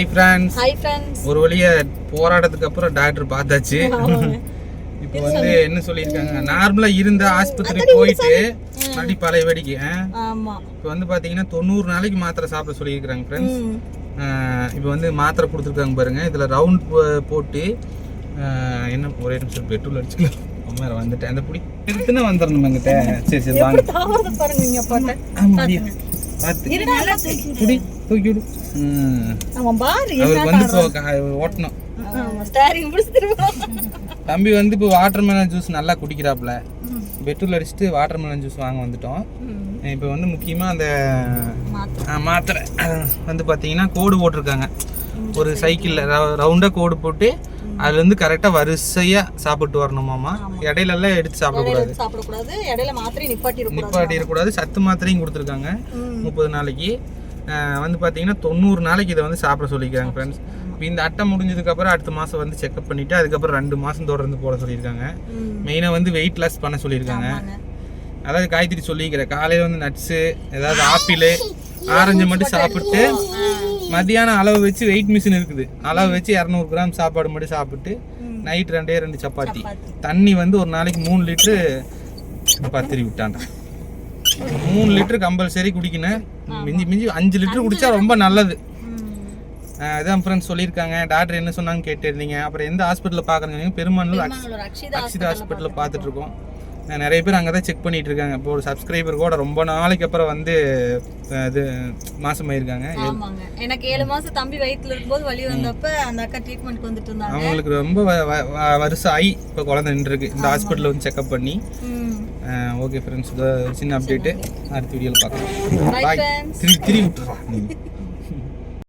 Hi friends hi friends ஒரு வழியா போராட்டத்துக்கு அப்புறம் டாக்டர் பார்த்தாச்சு. இப்போ வந்து என்ன சொல்லியிருக்காங்க? நார்மலா இருந்த ஆஸ்பத்திரி போயிட்டு மறுபடி பழைய வெடிக்கு ஆமா. இப்போ வந்து பாத்தீங்கன்னா தொண்ணூறு நாளைக்கு மாத்திரை சாப்பிட சொல்லியிருக்கிறாங்க ஃப்ரெண்ட்ஸ். இப்போ வந்து மாத்திரை கொடுத்துருக்காங்க பாருங்க. இதுல ரவுண்ட் போட்டு என்ன ஒரே நிமிஷம் பெட்ரோல் அடிச்சுக்கலாம். அம்மா வந்துட்டேன். அந்த புடி எடுத்துன்னு வந்துடணும் எங்கிட்ட. சரி சரி வாங்க. பாருங்க இங்க போட்ட ஆமா, அப்படியா? பார்த்து இருடா நல்லா தூக்கி புடி தூக்கி விடு ம். அவன் பாரு அவருக்கு வந்து இப்போ ஓட்டணும் ஸ்டாரிங் தம்பி வந்து இப்போ வாட்டர் மெலன் ஜூஸ் நல்லா குடிக்கிறாப்புல. பெட்ரோல் அடிச்சுட்டு வாட்டர் மெலன் ஜூஸ் வாங்க வந்துட்டோம். இப்போ வந்து முக்கியமாக அந்த மாத்திரை. வந்து பார்த்தீங்கன்னா கோடு போட்டிருக்காங்க. ஒரு சைக்கிளில் ரவுண்டாக கோடு போட்டு அதுல இருந்து கரெக்டாக வரிசையாக சாப்பிட்டு வரணுமாமா? இடையில எல்லாம் எடுத்து சாப்பிடக்கூடாது. சாப்பிடக்கூடாது. இடையில மாத்திரை நிப்பாட்டி இருக்கக்கூடாது நிப்பாட்டிடக்கூடாது. சத்து மாத்திரையும் கொடுத்துருக்காங்க. முப்பது நாளைக்கு. வந்து பார்த்தீங்கன்னா தொண்ணூறு நாளைக்கு இதை வந்து சாப்பிட சொல்லியிருக்காங்க ஃப்ரெண்ட்ஸ் இப்போ இந்த அட்டை முடிஞ்சதுக்கப்புறம் அடுத்த மாதம் வந்து செக்அப் பண்ணிவிட்டு அதுக்கப்புறம் ரெண்டு மாதம் தொடர்ந்து போட சொல்லியிருக்காங்க. மெயினாக வந்து வெயிட் லாஸ் பண்ண சொல்லியிருக்காங்க. அதாவது காய்கறி சொல்லிக்கிறேன் காலையில் வந்து நட்ஸு ஏதாவது ஆப்பிள் ஆரஞ்சு மட்டும் சாப்பிட்டு மத்தியானம் அளவு வச்சு வெயிட் மிஷின் இருக்குது. அளவு வச்சு இரநூறு கிராம் சாப்பாடு மட்டும் சாப்பிட்டு நைட் ரெண்டே ரெண்டு சப்பாத்தி. தண்ணி வந்து ஒரு நாளைக்கு மூணு லிட்ரு பத்திரி விட்டான்டா மூணு லிட்டரு கம்பல்சரி குடிக்கணும். மிஞ்சி மிஞ்சி அஞ்சு லிட்டர் குடிச்சா ரொம்ப நல்லது. அதான் ஃப்ரெண்ட்ஸ் சொல்லியிருக்காங்க. டாக்டர் என்ன சொன்னாங்க கேட்டிருந்தீங்க. அப்புறம் எந்த ஹாஸ்பிட்டலில் பார்க்குறீங்க பெருமானூர் அக்ஷிதா ஹாஸ்பிட்டலில் அஹ் நிறைய பேர் அங்கே தான் செக் பண்ணிட்டு இருக்காங்க இப்போ ஒரு சப்ஸ்கிரைபர் கூட ரொம்ப நாளைக்கு அப்புறம் வந்து இது மாசமாயிருக்காங்க. எனக்கு ஏழு மாசம் தம்பி வயித்துல இருக்கும்போது வலி வந்தப்ப அந்த அக்கா ட்ரீட்மெண்ட் வந்துட்டு இருந்தாங்க. அவங்களுக்கு ரொம்ப வருஷம் ஆகி இப்போ குழந்தை நின்றுருக்கு. இந்த ஹாஸ்பிட்டலில் வந்து செக்அப் பண்ணி. ஓகே ஃப்ரெண்ட்ஸ் சின்ன அப்டேட்டு அடுத்த வீடியோவில் பார்க்கலாம். Bye பாய் friends.